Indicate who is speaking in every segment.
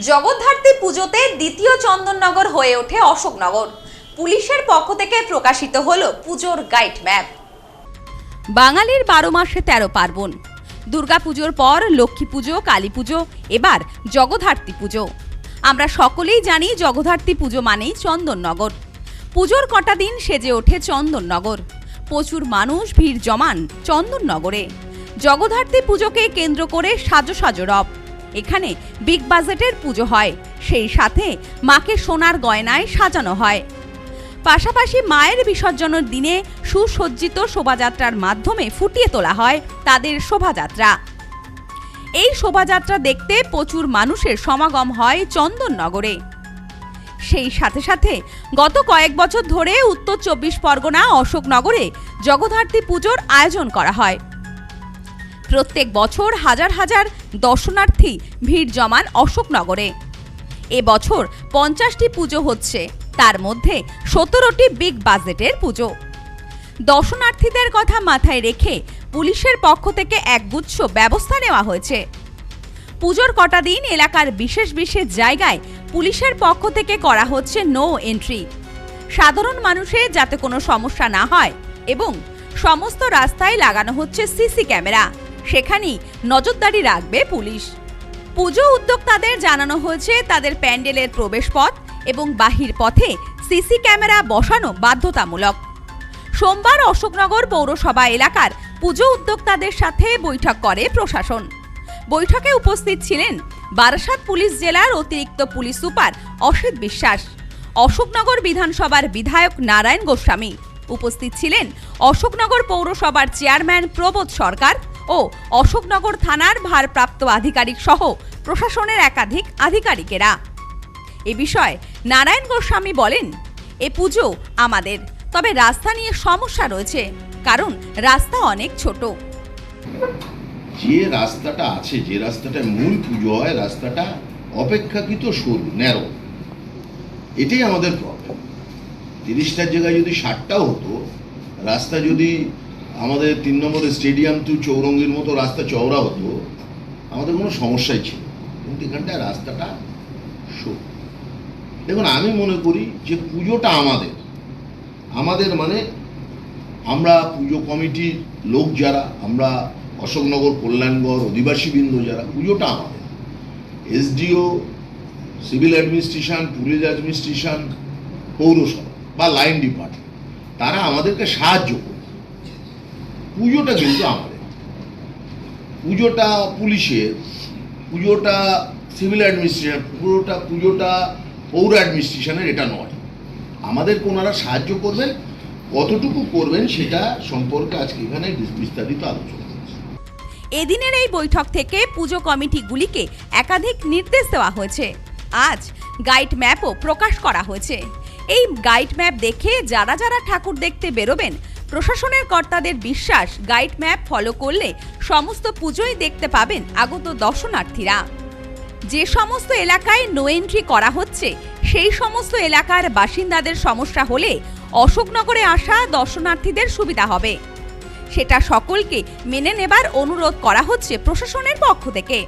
Speaker 1: জগদ্ধাত্রী পুজোতে দ্বিতীয় চন্দননগর হয়ে ওঠে অশোকনগর। পুলিশের পক্ষ থেকে প্রকাশিত হল পুজোর গাইড ম্যাপ। বাঙালির বারো মাসে তেরো পার্বণ। দুর্গাপুজোর পর লক্ষ্মী পুজো, কালী পুজো, এবার জগদ্ধাত্রী পুজো। আমরা সকলেই জানি জগদ্ধাত্রী পুজো মানেই চন্দননগর। পুজোর কটা দিন সেজে ওঠে চন্দননগর। প্রচুর মানুষ, ভিড় জমান চন্দননগরে। জগদ্ধাত্রী পুজোকে কেন্দ্র করে সাজো সাজো রব। এখানে বিগ বাজেটের পুজো হয়। সেই সাথে মাকে সোনার গয়নায় সাজানো হয়। পাশাপাশি মায়ের বিসর্জনের দিনে সুসজ্জিত শোভাযাত্রার মাধ্যমে ফুটিয়ে তোলা হয় তাদের শোভাযাত্রা। এই শোভাযাত্রা দেখতে প্রচুর মানুষের সমাগম হয় চন্দননগরে। সেই সাথে সাথে গত কয়েক বছর ধরে উত্তর চব্বিশ পরগনা অশোকনগরে জগদ্ধাত্রী পুজোর আয়োজন করা হয়। প্রত্যেক বছর হাজার হাজার দর্শনার্থী ভিড় জমান অশোকনগরে। এবছর পঞ্চাশটি পুজো হচ্ছে, তার মধ্যে সতেরোটি বিগ বাজেটের পুজো। দর্শনার্থীদের কথা মাথায় রেখে পুলিশের পক্ষ থেকে একগুচ্ছ ব্যবস্থা নেওয়া হয়েছে। পুজোর কটা দিন এলাকার বিশেষ বিশেষ জায়গায় পুলিশের পক্ষ থেকে করা হচ্ছে নো এন্ট্রি। সাধারণ মানুষের যাতে কোনো সমস্যা না হয় এবং সমস্ত রাস্তায় লাগানো হচ্ছে সিসি ক্যামেরা। সেখানেই নজরদারি রাখবে পুলিশ। পুজো উদ্যোক্তাদের জানানো হয়েছে, তাদের প্যান্ডেলের প্রবেশপথ এবং বাহির পথে সিসি ক্যামেরা বসানো বাধ্যতামূলক। সোমবার অশোকনগর পৌরসভা এলাকার পুজো উদ্যোক্তাদের সাথে বৈঠক করে প্রশাসন। বৈঠকে উপস্থিত ছিলেন বারাসাত পুলিশ জেলার অতিরিক্ত পুলিশ সুপার অসিত বিশ্বাস, অশোকনগর বিধানসভার বিধায়ক নারায়ণ গোস্বামী। উপস্থিত ছিলেন অশোকনগর পৌরসভার চেয়ারম্যান প্রবোধ সরকার ও অশোকনগর থানার ভারপ্রাপ্ত আধিকারিক সহ প্রশাসনের একাধিক আধিকারিকেরা। এ বিষয়ে নারায়ণ গোস্বামী বলেন, এ পুজো আমাদের, তবে রাস্তা নিয়ে সমস্যা রয়েছে, কারণ রাস্তা অনেক ছোট।
Speaker 2: যে রাস্তাটা আছে, যে রাস্তাটা মূল পুজো হয়, রাস্তাটা অপেক্ষাকৃত সরু, ন্যারো। এটাই আমাদের প্রবলেম তিরিশটার জায়গায় যদি ষাটটাও হতো, রাস্তা যদি আমাদের তিন নম্বরের স্টেডিয়াম টু চৌরঙ্গির মতো রাস্তা চওড়া হতো, আমাদের কোনো সমস্যাই ছিল কিন্তু এখানটায় রাস্তাটা সরু। দেখুন, আমি মনে করি যে পুজোটা আমাদের। আমাদের মানে আমরা পুজো কমিটির লোক যারা, আমরা অশোকনগর, কল্যাণগড়, অধিবাসীবৃন্দ যারা, পুজোটা আমাদের। SDO, civil administration, police administration, পৌরসভা বা লাইন ডিপার্টমেন্ট, তারা আমাদেরকে সাহায্য করে পুজোটা কিন্তু আমাদের। পুজোটা পুলিশের, পুজোটা সিভিল অ্যাডমিনিস্ট্রেশন, পুরোটা, পুজোটা পৌর অ্যাডমিনিস্ট্রেশনের, এটা নয়। আমাদের ওনারা সাহায্য করবেন, কতটুকু করবেন সেটা সম্পর্কে আজকে এখানে বিস্তারিত আলোচনা
Speaker 1: এদিনের এই বৈঠক থেকে পুজো কমিটিগুলিকে একাধিক নির্দেশ দেওয়া হয়েছে। আজ গাইড ম্যাপও প্রকাশ করা হয়েছে। এই গাইড ম্যাপ দেখে যারা যারা ঠাকুর দেখতে বেরোবেন প্রশাসনের কর্তাদের বিশ্বাস গাইড ম্যাপ ফলো করলে সমস্ত পুজোই দেখতে পাবেন আগত দর্শনার্থীরা। যে সমস্ত এলাকায় নো এন্ট্রি করা হচ্ছে, সেই সমস্ত এলাকার বাসিন্দাদের সমস্যা হলে অশোকনগরে আসা দর্শনার্থীদের সুবিধা হবে। সেটা সকলকে মেনে নেবার অনুরোধ করা হচ্ছে প্রশাসনের পক্ষ থেকে।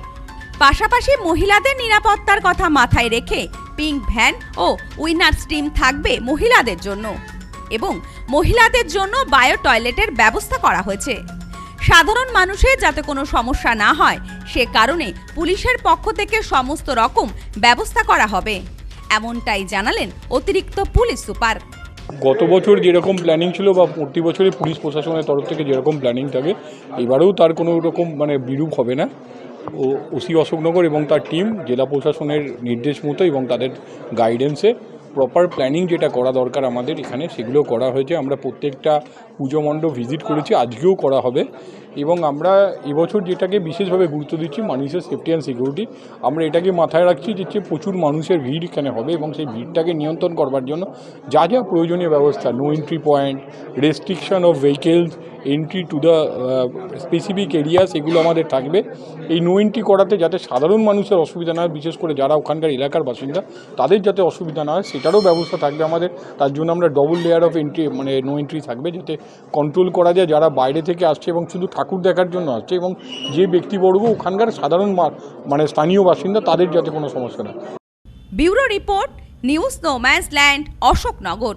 Speaker 1: পাশাপাশি মহিলাদের নিরাপত্তার কথা মাথায় রেখে পিঙ্ক ভ্যান ও উইনার্স স্টিম থাকবে মহিলাদের জন্য। এবং মহিলাদের জন্য বায়ো টয়লেটের ব্যবস্থা করা হয়েছে। সাধারণ মানুষের যাতে কোনো সমস্যা না হয়, সে কারণে পুলিশের পক্ষ থেকে সমস্ত রকম ব্যবস্থা করা হবে। এমনটাই জানালেন অতিরিক্ত পুলিশ সুপার।
Speaker 3: গত বছর যেরকম প্ল্যানিং ছিল বা প্রতি বছরই পুলিশ প্রশাসনের তরফ থেকে যেরকম প্ল্যানিং থাকে, এবারেও তার কোনো রকম মানে বিরূপ হবে না। ও ওসি অশোকনগর এবং তার টিম জেলা প্রশাসনের নির্দেশ মতো এবং তাদের গাইডেন্সে প্রপার প্ল্যানিং যেটা করা দরকার আমাদের এখানে, সেগুলো করা হয়েছে। আমরা প্রত্যেকটা পুজো মণ্ডপ ভিজিট করেছি, আজকেও করা হবে। এবং আমরা এবছর যেটাকে বিশেষভাবে গুরুত্ব দিচ্ছি, মানুষের সেফটি অ্যান্ড সিকিউরিটি আমরা এটাকে মাথায় রাখছি যে প্রচুর মানুষের ভিড় এখানে হবে এবং সেই ভিড়টাকে নিয়ন্ত্রণ করবার জন্য যা যা প্রয়োজনীয় ব্যবস্থা no entry point restriction of vehicles entry to the specific areas এগুলো আমাদের থাকবে। এই নো এন্ট্রি করাতে যাতে সাধারণ মানুষের অসুবিধা না হয়, বিশেষ করে যারা ওখানকার এলাকার বাসিন্দা, তাদের যাতে অসুবিধা না হয়, সেটারও ব্যবস্থা থাকবে আমাদের। তার জন্য আমরা ডবল লেয়ার অফ এন্ট্রি মানে নো এন্ট্রি থাকবে, যাতে কন্ট্রোল করা যায় যারা বাইরে থেকে আসছে এবং শুধু ঠাকুর দেখার জন্য আসছে এবং যে ব্যক্তিবর্গ ওখানকার সাধারণ মানে স্থানীয় বাসিন্দা, তাদের যাতে কোনো সমস্যা না।
Speaker 1: Bureau report, news no man's land, Ashoknagar.